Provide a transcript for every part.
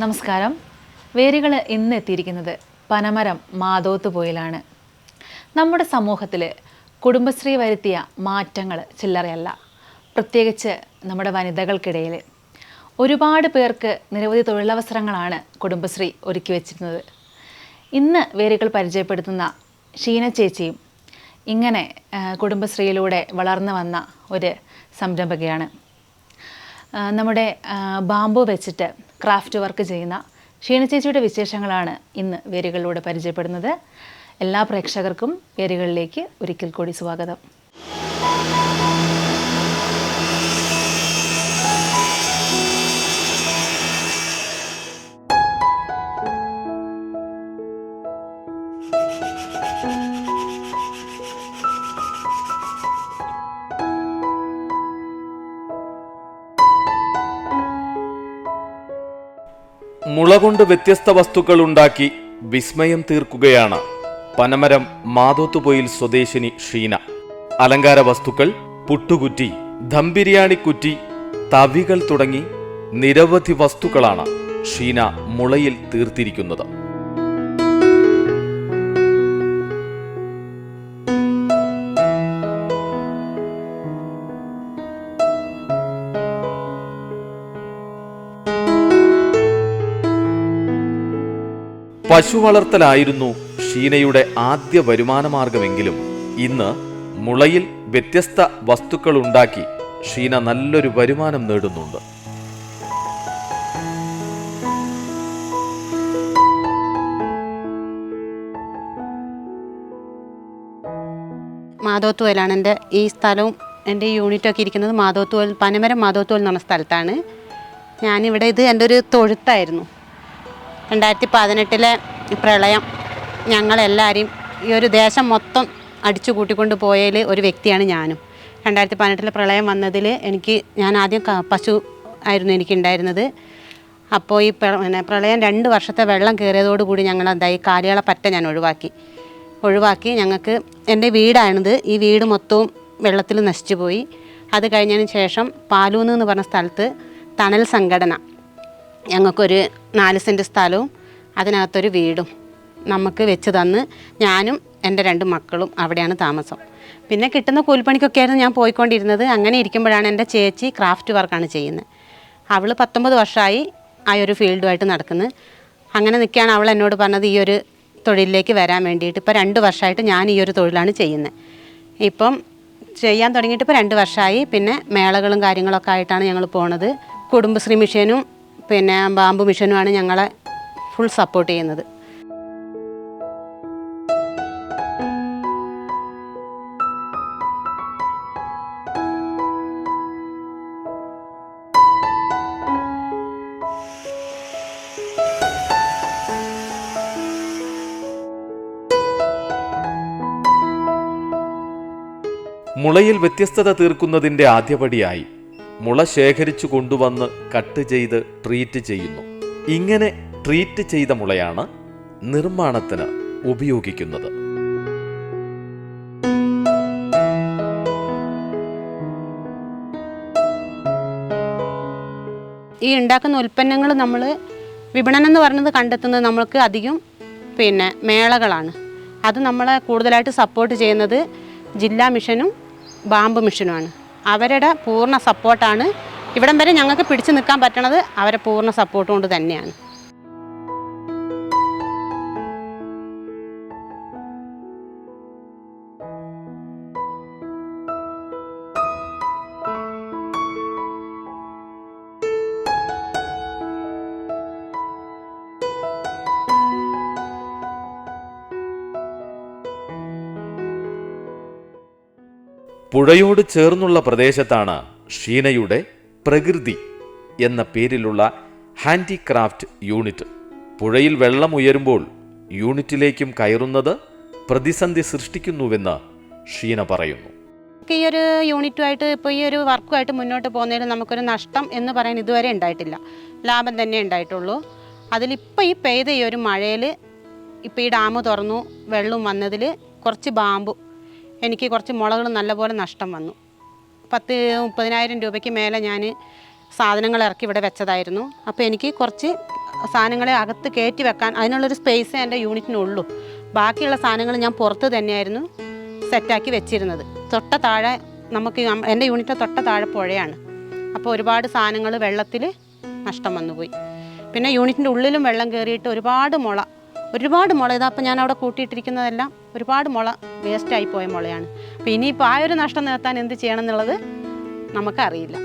നമസ്കാരം. വേരുകൾ ഇന്ന് എത്തിയിരിക്കുന്നത് പനമരം മാതോത്തുപോയിലാണ് നമ്മുടെ സമൂഹത്തിൽ കുടുംബശ്രീ വരുത്തിയ മാറ്റങ്ങൾ ചില്ലറയല്ല. പ്രത്യേകിച്ച് നമ്മുടെ വനിതകൾക്കിടയിൽ ഒരുപാട് പേർക്ക് നിരവധി തൊഴിലവസരങ്ങളാണ് കുടുംബശ്രീ ഒരുക്കി വച്ചിരുന്നത്. ഇന്ന് വേരുകൾ പരിചയപ്പെടുത്തുന്ന ഷീന ചേച്ചിയും ഇങ്ങനെ കുടുംബശ്രീയിലൂടെ വളർന്നു വന്ന ഒരു സംരംഭകയാണ്. നമ്മുടെ ബാമ്പു വെച്ചിട്ട് ക്രാഫ്റ്റ് വർക്ക് ചെയ്യുന്ന ഷീന ചേച്ചിയുടെ വിശേഷങ്ങളാണ് ഇന്ന് വേരുകളിലൂടെ പരിചയപ്പെടുന്നത്. എല്ലാ പ്രേക്ഷകർക്കും വേരുകളിലേക്ക് ഒരിക്കൽ കൂടി സ്വാഗതം. മുള കൊണ്ട് വ്യത്യസ്ത വസ്തുക്കൾ ഉണ്ടാക്കി വിസ്മയം തീർക്കുകയാണ് പനമരം മാതോത്തുപൊയിൽ സ്വദേശിനി ഷീന. അലങ്കാര വസ്തുക്കൾ പുട്ടുകുറ്റി ദം തവികൾ തുടങ്ങി നിരവധി വസ്തുക്കളാണ് ഷീന മുളയിൽ തീർത്തിരിക്കുന്നത്. പശു വളർത്തലായിരുന്നു ഷീനയുടെ ആദ്യ വരുമാനമാർഗമെങ്കിലും. ഇന്ന് മുളയിൽ വ്യത്യസ്ത വസ്തുക്കൾ ഉണ്ടാക്കി ഷീന നല്ലൊരു വരുമാനം നേടുന്നുണ്ട്. മാധവത്തുവലാണ് എന്റെ ഈ സ്ഥലവും എന്റെ യൂണിറ്റൊക്കെ ഇരിക്കുന്നത് മാധവത്തുവൽ പനമരം മാധവത്തുവൽ എന്ന സ്ഥലത്താണ്. ഞാനിവിടെ ഇത് എന്റെ ഒരു തൊഴുത്തായിരുന്നു. രണ്ടായിരത്തി പതിനെട്ടിലെ പ്രളയം ഞങ്ങളെല്ലാവരെയും ഈ ഒരു ദേശം മൊത്തം അടിച്ചു കൂട്ടിക്കൊണ്ട് പോയതിൽ ഒരു വ്യക്തിയാണ് ഞാനും. രണ്ടായിരത്തി പതിനെട്ടിലെ പ്രളയം വന്നതിൽ എനിക്ക് ഞാൻ ആദ്യം പശു ആയിരുന്നു എനിക്കുണ്ടായിരുന്നത്. അപ്പോൾ ഈ പിന്നെ പ്രളയം രണ്ട് വർഷത്തെ വെള്ളം കയറിയതോടുകൂടി ഞങ്ങൾ എന്തായി കാലികളെ പറ്റ ഞാൻ ഒഴിവാക്കി. ഒഴിവാക്കി ഞങ്ങൾക്ക് എന്റെ വീടാണിത്. ഈ വീട് മൊത്തവും വെള്ളത്തിൽ നശിച്ചു പോയി. അത് കഴിഞ്ഞതിന് ശേഷം പാലൂന്ന് എന്ന് പറഞ്ഞ സ്ഥലത്ത് തണൽ സംഘടന ഞങ്ങൾക്കൊരു നാല് സെന്റ് സ്ഥലവും അതിനകത്തൊരു വീടും നമുക്ക് വെച്ച് തന്ന് ഞാനും എന്റെ രണ്ട് മക്കളും അവിടെയാണ് താമസം. പിന്നെ കിട്ടുന്ന കൂലിപ്പണിക്കൊക്കെ ആയിരുന്നു ഞാൻ പോയിക്കൊണ്ടിരുന്നത്. അങ്ങനെ ഇരിക്കുമ്പോഴാണ് എന്റെ ചേച്ചി ക്രാഫ്റ്റ് വർക്കാണ് ചെയ്യുന്നത്. അവൾ പത്തൊമ്പത് വർഷമായി ആ ഒരു ഫീൽഡുമായിട്ട് നടക്കുന്നത്. അങ്ങനെ നിൽക്കുകയാണ് അവൾ എന്നോട് പറഞ്ഞത് ഈ ഒരു തൊഴിലിലേക്ക് വരാൻ വേണ്ടിയിട്ട്. ഇപ്പോൾ രണ്ട് വർഷമായിട്ട് ഞാൻ ഈ ഒരു തൊഴിലാണ് ചെയ്യുന്നത്. ഇപ്പം ചെയ്യാൻ തുടങ്ങിയിട്ട് ഇപ്പോൾ രണ്ട് വർഷമായി. പിന്നെ മേളകളും കാര്യങ്ങളൊക്കെ ആയിട്ടാണ് ഞങ്ങൾ പോണത്. കുടുംബശ്രീ മിഷനും പിന്നെ ബാമ്പു മിഷനുമാണ് ഞങ്ങളെ ഫുൾ സപ്പോർട്ട് ചെയ്യുന്നത്. മുളയിൽ വ്യത്യസ്തത തീർക്കുന്നതിന്റെ ആദ്യപടിയായി മുള ശേഖരിച്ചു കൊണ്ടുവന്ന് കട്ട് ചെയ്ത് ട്രീറ്റ് ചെയ്യുന്നു. ഇങ്ങനെ ട്രീറ്റ് ചെയ്ത മുളയാണ് നിർമ്മാണത്തിന് ഉപയോഗിക്കുന്നത്. ഈ ഉണ്ടാക്കുന്ന ഉൽപ്പന്നങ്ങൾ നമ്മൾ വിപണനം എന്ന് പറയുന്നത് കണ്ടെത്തുന്നത് നമ്മൾക്ക് അധികം പിന്നെ മേളകളാണ്. അത് നമ്മളെ കൂടുതലായിട്ട് സപ്പോർട്ട് ചെയ്യുന്നത് ജില്ലാ മിഷനും ബാമ്പ് മിഷനുമാണ്. അവരുടെ പൂർണ സപ്പോർട്ടാണ് ഇവിടം വരെ ഞങ്ങൾക്ക് പിടിച്ചു നിൽക്കാൻ പറ്റണത് അവരെ പൂർണ സപ്പോർട്ട് കൊണ്ട് തന്നെയാണ്. പുഴയോട് ചേർന്നുള്ള പ്രദേശത്താണ് ഷീനയുടെ പ്രകൃതി എന്ന പേരിലുള്ള ഹാൻഡിക്രാഫ്റ്റ് യൂണിറ്റ്. പുഴയിൽ വെള്ളം ഉയരുമ്പോൾ യൂണിറ്റിലേക്കും കയറുന്നത് പ്രതിസന്ധി സൃഷ്ടിക്കുന്നുവെന്ന് ഷീന പറയുന്നു. ഈ ഒരു യൂണിറ്റുമായിട്ട് ഇപ്പോൾ ഈ ഒരു വർക്കുമായിട്ട് മുന്നോട്ട് പോകുന്നതിൽ നമുക്കൊരു നഷ്ടം എന്ന് പറയാൻ ഇതുവരെ ഉണ്ടായിട്ടില്ല. ലാഭം തന്നെ ഉണ്ടായിട്ടുള്ളൂ. അതിലിപ്പോൾ ഈ പെയ്ത ഈ ഒരു മഴയിൽ ഇപ്പോൾ ഈ ഡാം തുറന്നു വെള്ളം വന്നതിൽ കുറച്ച് ബാമ്പു എനിക്ക് കുറച്ച് മുളകൾ നല്ലപോലെ നഷ്ടം വന്നു. പത്ത് മുപ്പതിനായിരം രൂപയ്ക്ക് മേലെ ഞാൻ സാധനങ്ങൾ ഇറക്കി ഇവിടെ വെച്ചതായിരുന്നു. അപ്പോൾ എനിക്ക് കുറച്ച് സാധനങ്ങളെ അകത്ത് കയറ്റി വെക്കാൻ അതിനുള്ളൊരു സ്പേസ് എന്റെ യൂണിറ്റിനുള്ളൂ ബാക്കിയുള്ള സാധനങ്ങൾ ഞാൻ പുറത്ത് തന്നെയായിരുന്നു സെറ്റാക്കി വെച്ചിരുന്നത്. തൊട്ട താഴെ നമുക്ക് എന്റെ യൂണിറ്റ് തൊട്ട താഴെ പുഴയാണ്. അപ്പോൾ ഒരുപാട് സാധനങ്ങൾ വെള്ളത്തിൽ നഷ്ടം വന്നുപോയി. പിന്നെ യൂണിറ്റിന്റെ ഉള്ളിലും വെള്ളം കയറിയിട്ട് ഒരുപാട് മുള ഒരുപാട് മുള ഇതാ അപ്പം ഞാൻ അവിടെ കൂട്ടിയിട്ടിരിക്കുന്നതെല്ലാം ഒരുപാട് മുള വേസ്റ്റായി പോയ മുളയാണ്. അപ്പോൾ ഇനിയിപ്പോൾ ആ ഒരു നഷ്ടം നിർത്താൻ എന്ത് ചെയ്യണം എന്നുള്ളത് നമുക്കറിയില്ല.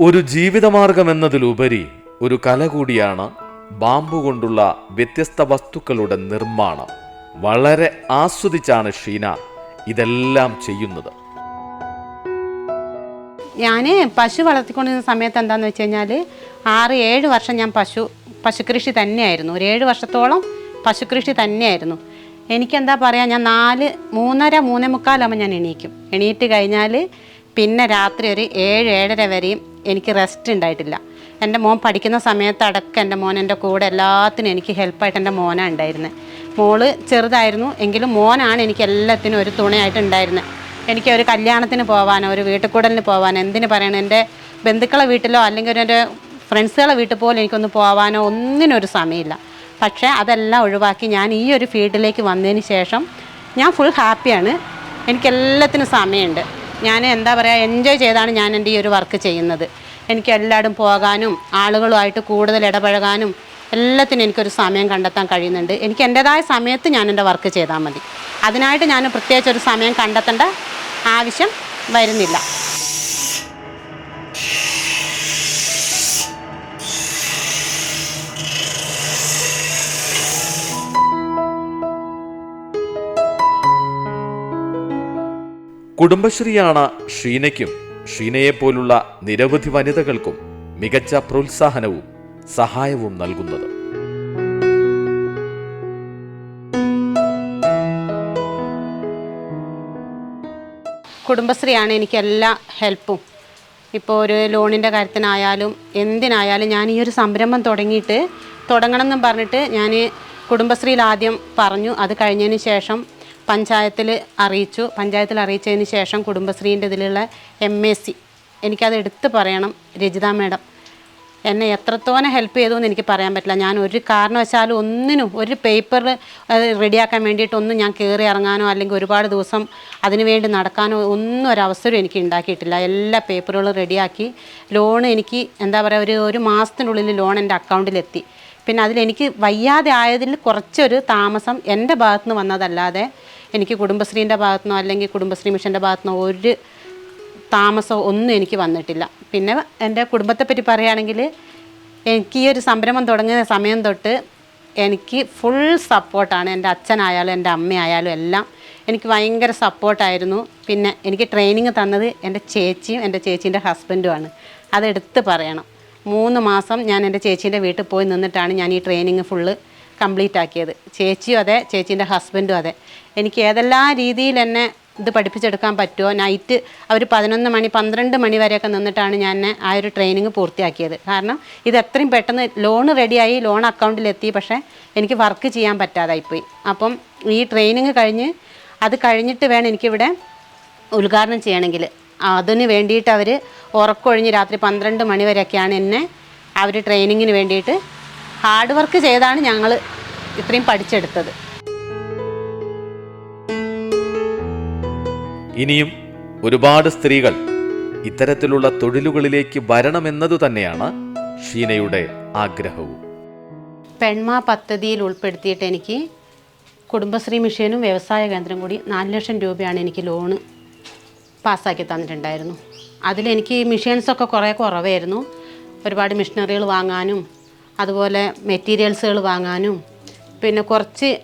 ഒരു ജീവിതമാർഗം എന്നതിലുപരി ഒരു കല കൂടിയാണ് ബാമ്പു കൊണ്ടുള്ള വ്യത്യസ്ത വസ്തുക്കളുടെ നിർമ്മാണം. വളരെ ആസ്വദിച്ചാണ് ഷീന ഇതെല്ലാം ചെയ്യുന്നത്. ഞാൻ പശു വളർത്തിക്കൊണ്ടിരുന്ന സമയത്ത് എന്താണെന്ന് വെച്ച് കഴിഞ്ഞാൽ ആറ് ഏഴ് വർഷം ഞാൻ പശു പശുകൃഷി തന്നെയായിരുന്നു. ഒരു ഏഴ് വർഷത്തോളം പശുകൃഷി തന്നെയായിരുന്നു. എനിക്കെന്താ പറയുക ഞാൻ നാല് മൂന്നര മൂന്നേ മുക്കാലാകുമ്പോൾ ഞാൻ എണീക്കും. എണീറ്റ് കഴിഞ്ഞാൽ പിന്നെ രാത്രി ഒരു ഏഴ് ഏഴര വരെയും എനിക്ക് റെസ്റ്റ് ഉണ്ടായിട്ടില്ല. എന്റെ മോൻ പഠിക്കുന്ന സമയത്ത് അടക്കം എന്റെ മോൻ എന്റെ കൂടെ എല്ലാത്തിനും എനിക്ക് ഹെൽപ്പായിട്ട് എന്റെ മോനാണ് ഉണ്ടായിരുന്നത് മോൾ ചെറുതായിരുന്നു എങ്കിലും മോനാണ് എനിക്ക് എല്ലാത്തിനും ഒരു തുണയായിട്ട് ഉണ്ടായിരുന്നത് എനിക്ക് ഒരു കല്യാണത്തിന് പോകാനോ ഒരു വീട്ടുകൂടലിന് പോകാനോ എന്തിനു പറയണം എന്റെ ബന്ധുക്കളെ വീട്ടിലോ അല്ലെങ്കിൽ ഒരു എന്റെ ഫ്രണ്ട്സുകളെ വീട്ടിൽ പോലും എനിക്കൊന്ന് പോകാനോ ഒന്നിനും ഒരു സമയമില്ല. പക്ഷേ അതെല്ലാം ഒഴിവാക്കി ഞാൻ ഈ ഒരു ഫീൽഡിലേക്ക് വന്നതിന് ശേഷം ഞാൻ ഫുൾ ഹാപ്പിയാണ് എനിക്ക് എനിക്കെല്ലാത്തിനും സമയമുണ്ട്. ഞാൻ എന്താ പറയുക എൻജോയ് ചെയ്താണ് ഞാൻ എന്റെ ഈ ഒരു വർക്ക് ചെയ്യുന്നത്. എനിക്ക് എല്ലായിടും പോകാനും ആളുകളുമായിട്ട് കൂടുതൽ ഇടപഴകാനും എല്ലാത്തിനും എനിക്കൊരു സമയം കണ്ടെത്താൻ കഴിയുന്നുണ്ട്. എനിക്ക് എന്റെതായ സമയത്ത് ഞാൻ എന്റെ വർക്ക് ചെയ്താൽ മതി. അതിനായിട്ട് ഞാൻ പ്രത്യേകിച്ച് ഒരു സമയം കണ്ടെത്തേണ്ട ആവശ്യം വരുന്നില്ല. കുടുംബശ്രീയാണ് ഷീനയ്ക്കും ഷീനയെപ്പോലുള്ള നിരവധി വനിതകൾക്കും മികച്ച പ്രോത്സാഹനവും സഹായവും നൽകുന്നത്. കുടുംബശ്രീയാണ് എനിക്ക് എല്ലാ ഹെൽപ്പും. ഇപ്പോൾ ഒരു ലോണിന്റെ കാര്യത്തിനായാലും എന്തിനായാലും ഞാൻ ഈ ഒരു സംരംഭം തുടങ്ങിയിട്ട് തുടങ്ങണം എന്നും പറഞ്ഞിട്ട് ഞാൻ കുടുംബശ്രീയിൽ ആദ്യം പറഞ്ഞു. അത് കഴിഞ്ഞതിന് ശേഷം പഞ്ചായത്തിൽ അറിയിച്ചു. പഞ്ചായത്തിൽ അറിയിച്ചതിന് ശേഷം കുടുംബശ്രീന്റെ ഇതിലുള്ള എം എ സി എനിക്കത് എടുത്ത് പറയണം രജിത മാഡം. എന്നെ എത്രത്തോനെ ഹെൽപ്പ് ചെയ്തു എന്ന് എനിക്ക് പറയാൻ പറ്റില്ല. ഞാൻ ഒരു കാരണവശാലും ഒന്നിനും ഒരു പേപ്പർ റെഡിയാക്കാൻ വേണ്ടിയിട്ടൊന്നും ഞാൻ കയറി ഇറങ്ങാനോ അല്ലെങ്കിൽ ഒരുപാട് ദിവസം അതിനുവേണ്ടി നടക്കാനോ ഒന്നും ഒരവസരം എനിക്ക് ഉണ്ടാക്കിയിട്ടില്ല. എല്ലാ പേപ്പറുകളും റെഡിയാക്കി ലോൺ എനിക്ക് എന്താ പറയുക ഒരു ഒരു മാസത്തിനുള്ളിൽ ലോൺ എന്റെ അക്കൗണ്ടിലെത്തി പിന്നെ അതിലെനിക്ക് വയ്യാതെ ആയതിൽ കുറച്ചൊരു താമസം എന്റെ ഭാഗത്തു നിന്ന് വന്നതല്ലാതെ എനിക്ക് കുടുംബശ്രീന്റെ ഭാഗത്തു നിന്നോ അല്ലെങ്കിൽ കുടുംബശ്രീ മിഷന്റെ ഭാഗത്തു നിന്നോ ഒരു താമസമോ ഒന്നും എനിക്ക് വന്നിട്ടില്ല. പിന്നെ എന്റെ കുടുംബത്തെ പറ്റി പറയുകയാണെങ്കിൽ എനിക്ക് ഈ ഒരു സംരംഭം തുടങ്ങുന്ന സമയം തൊട്ട് എനിക്ക് ഫുൾ സപ്പോർട്ടാണ് എന്റെ അച്ഛനായാലും എന്റെ അമ്മയായാലും എല്ലാം എനിക്ക് ഭയങ്കര സപ്പോർട്ടായിരുന്നു പിന്നെ എനിക്ക് ട്രെയിനിങ് തന്നത് എന്റെ ചേച്ചിയും എന്റെ ചേച്ചീന്റെ ഹസ്ബൻഡുമാണ് അതെടുത്ത് പറയണം. മൂന്ന് മാസം ഞാൻ എന്റെ ചേച്ചീന്റെ വീട്ടിൽ പോയി നിന്നിട്ടാണ് ഞാൻ ഈ ട്രെയിനിങ് ഫുള്ള് കംപ്ലീറ്റ് ആക്കിയത്. ചേച്ചിയും അതെ ചേച്ചീന്റെ ഹസ്ബൻഡും അതെ. എനിക്ക് ഏതെല്ലാം രീതിയിൽ എന്നെ ഇത് പഠിപ്പിച്ചെടുക്കാൻ പറ്റുമോ? നൈറ്റ് അവർ പതിനൊന്ന് മണി പന്ത്രണ്ട് മണി വരെയൊക്കെ നിന്നിട്ടാണ് ഞാൻ ആ ഒരു ട്രെയിനിങ് പൂർത്തിയാക്കിയത്. കാരണം ഇത് എത്രയും പെട്ടെന്ന് ലോൺ റെഡിയായി ലോൺ അക്കൗണ്ടിലെത്തി പക്ഷേ എനിക്ക് വർക്ക് ചെയ്യാൻ പറ്റാതായിപ്പോയി. അപ്പം ഈ ട്രെയിനിങ് കഴിഞ്ഞ് അത് കഴിഞ്ഞിട്ട് വേണം എനിക്കിവിടെ ഉദ്ഘാടനം ചെയ്യണമെങ്കിൽ. അതിന് വേണ്ടിയിട്ട് അവർ ഉറക്കൊഴിഞ്ഞ് രാത്രി പന്ത്രണ്ട് മണിവരെയൊക്കെയാണ് എന്നെ അവർ ട്രെയിനിങ്ങിന് വേണ്ടിയിട്ട് ഹാർഡ് വർക്ക് ചെയ്താണ് ഞങ്ങൾ ഇത്രയും പഠിച്ചെടുത്തത്. ഇനിയും ഒരുപാട് സ്ത്രീകൾ ഇത്തരത്തിലുള്ള തൊഴിലുകളിലേക്ക് വരണമെന്നതു തന്നെയാണ് ഷീനയുടെ ആഗ്രഹവും. പെൺമാ പദ്ധതിയിൽ ഉൾപ്പെടുത്തിയിട്ട് എനിക്ക് കുടുംബശ്രീ മിഷനും വ്യവസായ കേന്ദ്രം കൂടി നാല് ലക്ഷം രൂപയാണ് എനിക്ക് ലോണ് പാസ്സാക്കി തന്നിട്ടുണ്ടായിരുന്നു. അതിലെനിക്ക് മിഷീൻസൊക്കെ കുറേ കുറവായിരുന്നു. ഒരുപാട് മിഷനറികൾ വാങ്ങാനും അതുപോലെ മെറ്റീരിയൽസുകൾ വാങ്ങാനും പിന്നെ കുറച്ച്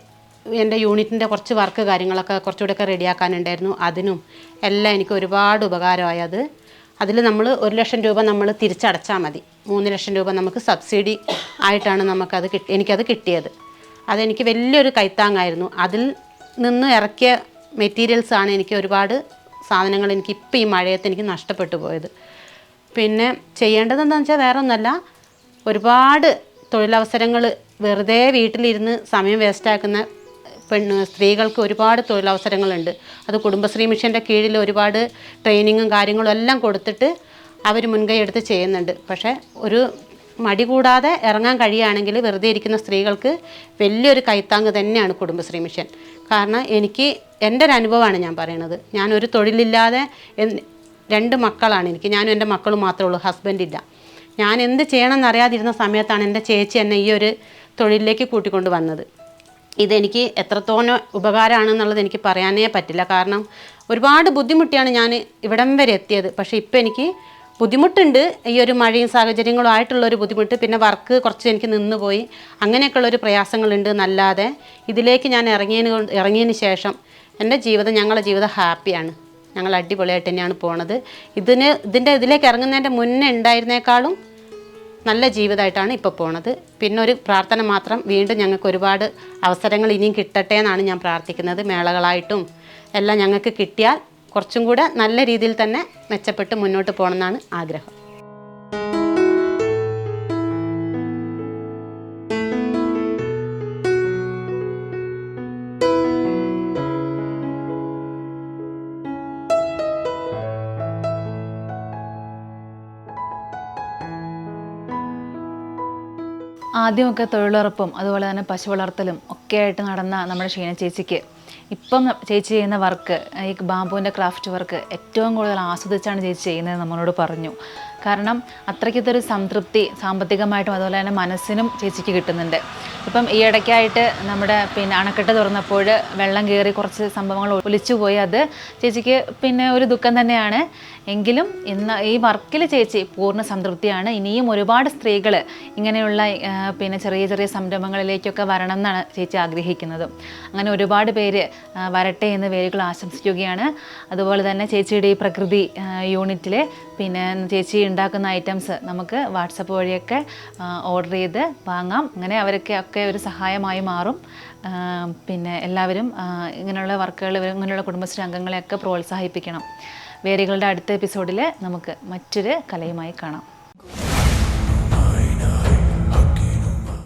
എന്റെ യൂണിറ്റിന്റെ കുറച്ച് വർക്ക് കാര്യങ്ങളൊക്കെ കുറച്ചുകൂടെയൊക്കെ റെഡിയാക്കാനുണ്ടായിരുന്നു. അതിനും എല്ലാം എനിക്ക് ഒരുപാട് ഉപകാരമായി അത് അതിൽ നമ്മൾ ഒരു ലക്ഷം രൂപ നമ്മൾ തിരിച്ചടച്ചാൽ മതി. മൂന്ന് ലക്ഷം രൂപ നമുക്ക് സബ്സിഡി ആയിട്ടാണ് നമുക്കത് കിട്ടി എനിക്കത് കിട്ടിയത്. അതെനിക്ക് വലിയൊരു കൈത്താങ്ങായിരുന്നു. അതിൽ നിന്ന് ഇറക്കിയ മെറ്റീരിയൽസാണ് എനിക്ക് ഒരുപാട് സാധനങ്ങൾ എനിക്ക് ഇപ്പം ഈ മഴയത്ത് എനിക്ക് നഷ്ടപ്പെട്ടു പോയത്. പിന്നെ ചെയ്യേണ്ടത് എന്താണെന്ന് വെച്ചാൽ വേറെ ഒന്നുമല്ല ഒരുപാട് തൊഴിലവസരങ്ങൾ വെറുതെ വീട്ടിലിരുന്ന് സമയം വേസ്റ്റാക്കുന്ന പെണ്ണ് സ്ത്രീകൾക്ക് ഒരുപാട് തൊഴിലവസരങ്ങളുണ്ട്. അത് കുടുംബശ്രീ മിഷന്റെ കീഴിൽ ഒരുപാട് ട്രെയിനിങ്ങും കാര്യങ്ങളും എല്ലാം കൊടുത്തിട്ട് അവർ മുൻകൈ എടുത്ത് ചെയ്യുന്നുണ്ട്. പക്ഷേ ഒരു മടി കൂടാതെ ഇറങ്ങാൻ കഴിയുകയാണെങ്കിൽ വെറുതെ ഇരിക്കുന്ന സ്ത്രീകൾക്ക് വലിയൊരു കൈത്താങ് തന്നെയാണ് കുടുംബശ്രീ മിഷൻ. കാരണം എനിക്ക് എന്റെ ഒരു അനുഭവമാണ് ഞാൻ പറയുന്നത് ഞാനൊരു തൊഴിലില്ലാതെ രണ്ട് മക്കളാണ് എനിക്ക്. ഞാനും എന്റെ മക്കളും മാത്രമേ ഉള്ളൂ ഹസ്ബൻഡില്ല ഞാൻ എന്ത് ചെയ്യണമെന്ന് അറിയാതിരുന്ന സമയത്താണ് എന്റെ ചേച്ചി എന്നെ ഈ ഒരു തൊഴിലിലേക്ക് കൂട്ടിക്കൊണ്ട് വന്നത്. ഇതെനിക്ക് എത്രത്തോളം ഉപകാരമാണെന്നുള്ളത് എനിക്ക് പറയാനേ പറ്റില്ല. കാരണം ഒരുപാട് ബുദ്ധിമുട്ടിയാണ് ഞാൻ ഇവിടം വരെ എത്തിയത്. പക്ഷേ ഇപ്പം എനിക്ക് ബുദ്ധിമുട്ടുണ്ട്. ഈ ഒരു മഴയും സാഹചര്യങ്ങളും ആയിട്ടുള്ള ഒരു ബുദ്ധിമുട്ട്. പിന്നെ വർക്ക് കുറച്ച് എനിക്ക് നിന്നുപോയി. അങ്ങനെയൊക്കെയുള്ള ഒരു പ്രയാസങ്ങളുണ്ട് എന്നല്ലാതെ ഇതിലേക്ക് ഞാൻ ഇറങ്ങിയതിന് ഇറങ്ങിയതിന് ശേഷം എന്റെ ജീവിതം ഞങ്ങളുടെ ജീവിതം ഹാപ്പിയാണ്. ഞങ്ങൾ അടിപൊളിയായിട്ട് തന്നെയാണ് പോണത്. ഇതിന് ഇതിന്റെ ഇതിലേക്ക് ഇറങ്ങുന്നതിന്റെ മുന്നേ ഉണ്ടായിരുന്നേക്കാളും നല്ല ജീവിതമായിട്ടാണ് ഇപ്പോൾ പോണത്. പിന്നെ ഒരു പ്രാർത്ഥന മാത്രം വീണ്ടും ഞങ്ങൾക്ക് ഒരുപാട് അവസരങ്ങൾ ഇനിയും കിട്ടട്ടെ എന്നാണ് ഞാൻ പ്രാർത്ഥിക്കുന്നത്. മേളകളായിട്ടും എല്ലാം ഞങ്ങൾക്ക് കിട്ടിയാൽ കുറച്ചും കൂടെ നല്ല രീതിയിൽ തന്നെ മെച്ചപ്പെട്ട് മുന്നോട്ട് പോകണമെന്നാണ് ആഗ്രഹം. ആദ്യമൊക്കെ തൊഴിലുറപ്പും അതുപോലെ തന്നെ പശു വളർത്തലും ഒക്കെ ആയിട്ട് നടന്ന നമ്മുടെ ഷീന ചേച്ചിക്ക് ഇപ്പം ചേച്ചി ചെയ്യുന്ന വർക്ക് ഈ ബാബുവിന്റെ ക്രാഫ്റ്റ് വർക്ക് ഏറ്റവും കൂടുതൽ ആസ്വദിച്ചാണ് ചേച്ചി ചെയ്യുന്നത് നമ്മളോട് പറഞ്ഞു. കാരണം അത്രയ്ക്കത്തൊരു സംതൃപ്തി സാമ്പത്തികമായിട്ടും അതുപോലെ തന്നെ മനസ്സിനും ചേച്ചിക്ക് കിട്ടുന്നുണ്ട്. ഇപ്പം ഈ ഇടയ്ക്കായിട്ട് നമ്മുടെ പിന്നെ അണക്കെട്ട് തുറന്നപ്പോൾ വെള്ളം കയറി കുറച്ച് സംഭവങ്ങൾ ഒലിച്ചു പോയി അത് ചേച്ചിക്ക് പിന്നെ ഒരു ദുഃഖം തന്നെയാണ്. എങ്കിലും ഇന്ന് ഈ വർക്കിൽ ചേച്ചി പൂർണ സംതൃപ്തിയാണ്. ഇനിയും ഒരുപാട് സ്ത്രീകൾ ഇങ്ങനെയുള്ള പിന്നെ ചെറിയ ചെറിയ സംരംഭങ്ങളിലേക്കൊക്കെ വരണം എന്നാണ് ചേച്ചി ആഗ്രഹിക്കുന്നത്. അങ്ങനെ ഒരുപാട് പേര് വരട്ടെ എന്ന് പേരുകൾ ആശംസിക്കുകയാണ്. അതുപോലെ തന്നെ ചേച്ചിയുടെ ഈ പ്രകൃതി യൂണിറ്റിലെ പിന്നെ ചേച്ചി ഉണ്ടാക്കുന്ന ഐറ്റംസ് നമുക്ക് വാട്സപ്പ് വഴിയൊക്കെ ഓർഡർ ചെയ്ത് വാങ്ങാം. അങ്ങനെ അവരൊക്കെ ഒക്കെ ഒരു സഹായമായി മാറും. പിന്നെ എല്ലാവരും ഇങ്ങനെയുള്ള വർക്കുകൾ ഇങ്ങനെയുള്ള കുടുംബശ്രീ അംഗങ്ങളെയൊക്കെ പ്രോത്സാഹിപ്പിക്കണം. വേരുകളുടെ അടുത്ത എപ്പിസോഡിൽ നമുക്ക് മറ്റൊരു കലയുമായി കാണാം.